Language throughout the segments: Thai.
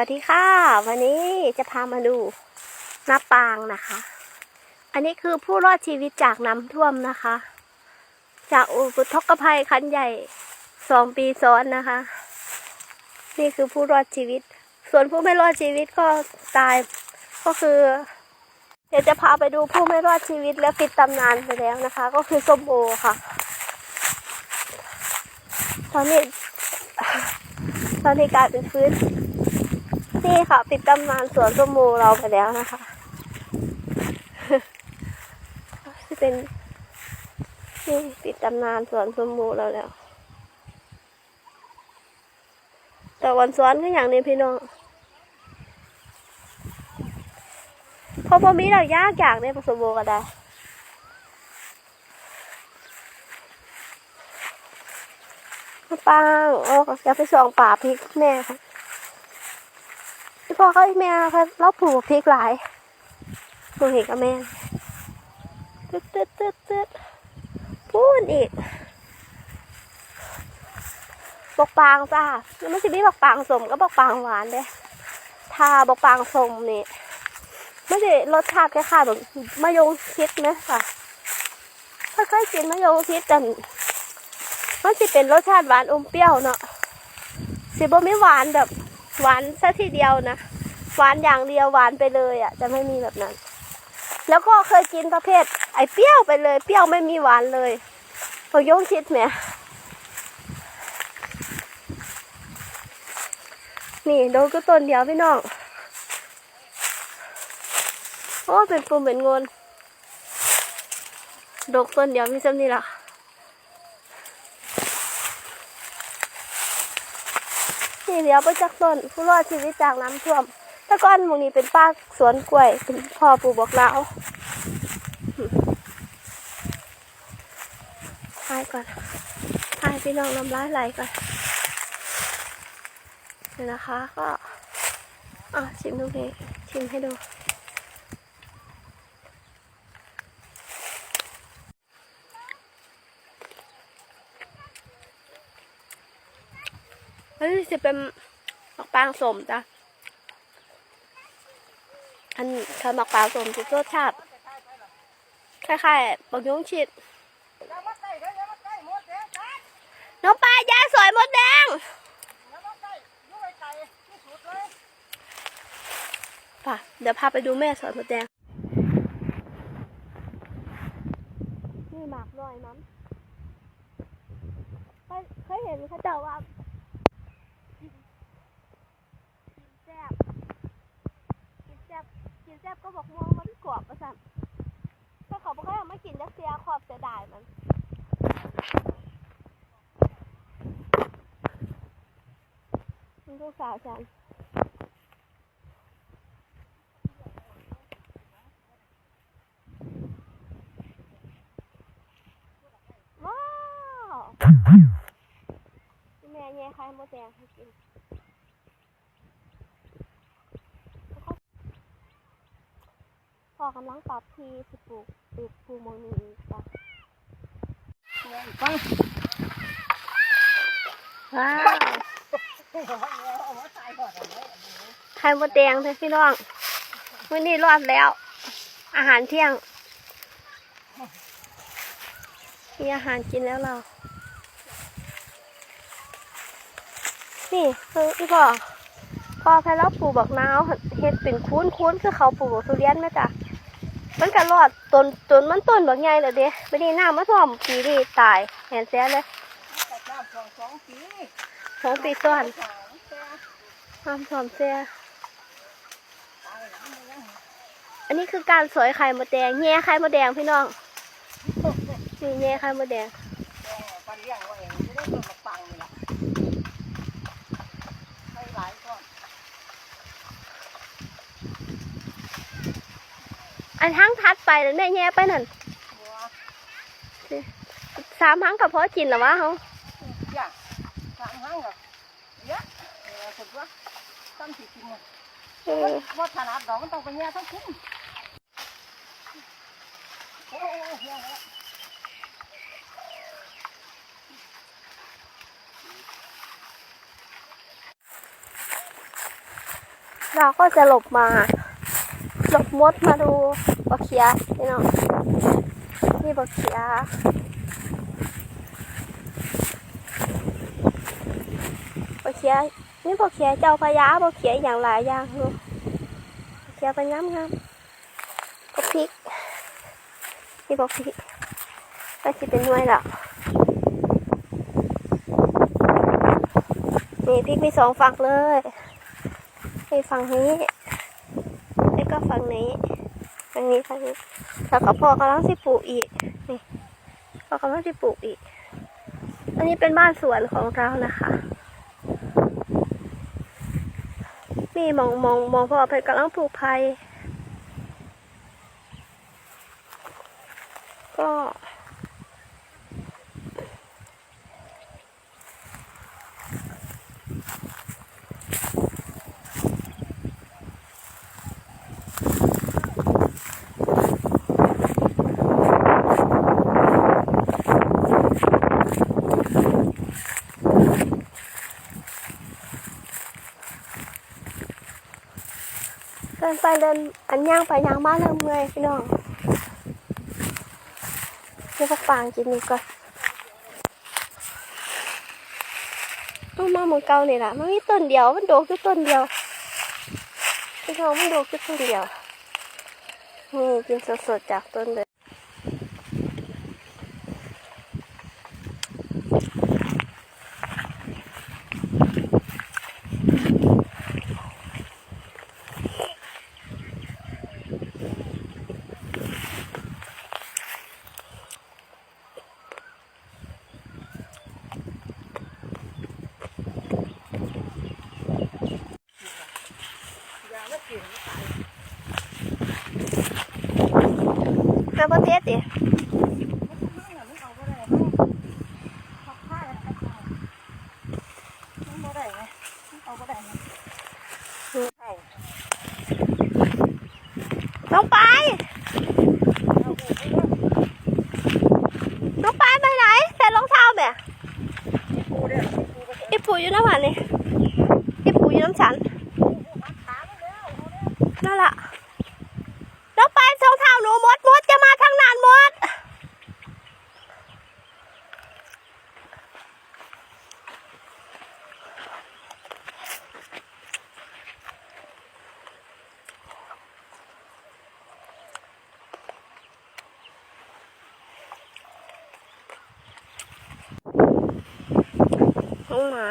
วัสดีค่ะ วันนี้จะพามาดูน้าปางนะคะ อันนี้คือผู้รอดชีวิตจากน้ำท่วมนะคะ จากอุทกภัยครั้งใหญ่สองปีซ้อนนะคะ นี่คือผู้รอดชีวิต ส่วนผู้ไม่รอดชีวิตก็ตายก็คือ เดี๋ยวจะพาไปดูผู้ไม่รอดชีวิตและปิดตำนานไปแล้วนะคะ ก็คือส้มโอค่ะ ตอนนี้ ตอนนี้กลายเป็นพื้น นี่ค่ะ ปิดตำนานสวนสมโอเราไปแล้วนะคะจะเป็นนี่ปิดตำนานสวนสมโอเราแล้ว แต่วันซ้อนก็อย่างนี้พี่น้องพราะพอมีเรายากอยากในผสมโบก็ได้ปังโอ้อยากไปส่องป่าพริกแม่ค่ะ พ่อเขาแม่ค่ะเราปลูกพริกหลายปลูกเห็นกับแม่ตึ๊ดตึ๊ดตึ๊ดตึ๊ดพูนอีกบอกปางจ้าแล้วมันจะมีบอกปางสมก็บอกปางหวานเด้ถ้าบอกปางสมนี่ไม่ใช่รสชาติคล้ายๆแบบมะยงชิดไหมค่ะค่อยๆกินมะยงชิดแต่มันสิเป็นรสชาติหวานอมเปรี้ยวเนาะสิบ่ไม่หวานแบบ หวานซะทีเดียวนะหวานอย่างเดียวหวานไปเลยอะ จะไม่มีแบบนั้น แล้วก็เคยกินประเภท ไอ้เปรี้ยวไปเลย เปรี้ยวไม่มีหวานเลยพอยงชิดแหมนี่โดนก็ต้นเดียวพี่น้องโอ้เป็นปุ่มเป็นงนดกต้นเดียวมีซ้ำนี่ละ นี่เดียวไปจากต้น ผู้รอดชีวิตจากน้ำท่วมตะก้อนหมูนี้เป็นป้าสวนกล้วย เป็นพ่อปู่บอกเล่าทายก่อนทายพี่น้องน้ำลายไหลก่อนเดี๋ยวนะคะ ก็อะชิมดูเพชิมให้ดู เฮ้ยจะเป็นหมักปางสมจ้ะอันคือหมักปางสมจะรสชาติคล้ายๆบักยงชิดน้องปลายาสวยมดแดงป่ะเดี๋ยวพาไปดูแม่สวยมดแดงนี่หมากลอยมั้งเคยเคยเห็นเขาเจ้าว่า กินแซ่บกินแซ่บกิน แซ่บก็บอกม่วงมันกรอบประสันถ้าเขาบอกให้เอามากินจักเสียขอบเสียดายมันมันลูกสาวฉันว้าวแม่แย่ไข่มดแดงให้กิน พอกำลังปรับทีสิปลูกปลูกปลูกมองนี้จ้ะว้าวไข่มดแดงเลยพี่น้องวันนี้รอดแล้ว อาหารเที่ยง มีอาหารกินแล้วเรา นี่คือพี่พ่อพอแพเราปลูกบักนาวเฮ็ดเป็นคุ้นคุ้นคือเขาปลูบักทุเรียนไหมจ๊ะ มันก็รอดต้นต้นมันต้นบักใหญ่เลยเด้ไม่ได้น้ำมาท่วมปีนี้ตายเห็นเสียเลยสองปีซ้อนน้ำท่วมเสียอันนี้คือการสอยไข่มดแดงแง่ไข่มดแดงพี่น้องนี่แง่ไข่มดแดงปันเลี้ยงไว้เองจะได้ต้นมะปังนี่ล่ะให้หลายก้อน อันทั้งทัดไปนั่นแม่แง่ไปนั่นบัวสามครั้งกับพอกินหรอวะเขาย่างสามห้างกับเยอะเออสุดว่าตั้งสิกินเนี่ยเออว่าถนัดดอกมันต้องไปแย่ทั้งคุ้มโอ้โหแย่แล้วเราก็จะหลบมา หลบมดมาดูบักเขียพี่น้องนี่บักเขียบักเขียนี่บักเขียเจ้าพญาบักเขียอย่างหลายอย่างเนอะบักเขียเป็นงามงามบักพริกนี่บักพริกก็จะเป็นน่วยละนี่พริกมีสองฝักเลยมีฝั่งนี้ ฝั่งนี้ฝั่งนี้ฝั่งนี้แล้วก็พ่อกำลังสิปลูกอีกนี่พ่อกำลังสิปลูกอีก อันนี้เป็นบ้านสวนของเรานะคะนี่มองมองมองพ่อเพชรกำลังปลูกไผ่ก็ ดินไปเดินอันย่างไปย่างบ้านเริ่มเมื่อยพี่น้องเดี๋ยวพักปางกินนี่ก่อนต้องมาหมือเก่านี่แหละมันมีต้นเดียวมันโดกแค่ต้นเดียวพี่น้องมันโดกแค่ต้นเดียวนี่กินสดๆจากต้นเลย ลงไปายน้องไปายไปไหนใส่รองเท้าแม่อีปู่อยู่น้ำหวานนี่อีปู่อยู่น้ำฉัน นั่นแหละแล้วไปรองเท้าหนูมดมดจะมาทางนานมด ห้องหมา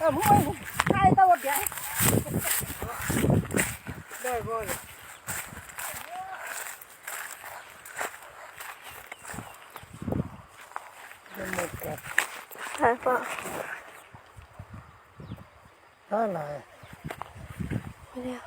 Ờ, mua hai tao một cái. Đây rồi. มันหมดกับใช่ปะท่าไหนไม่เรียก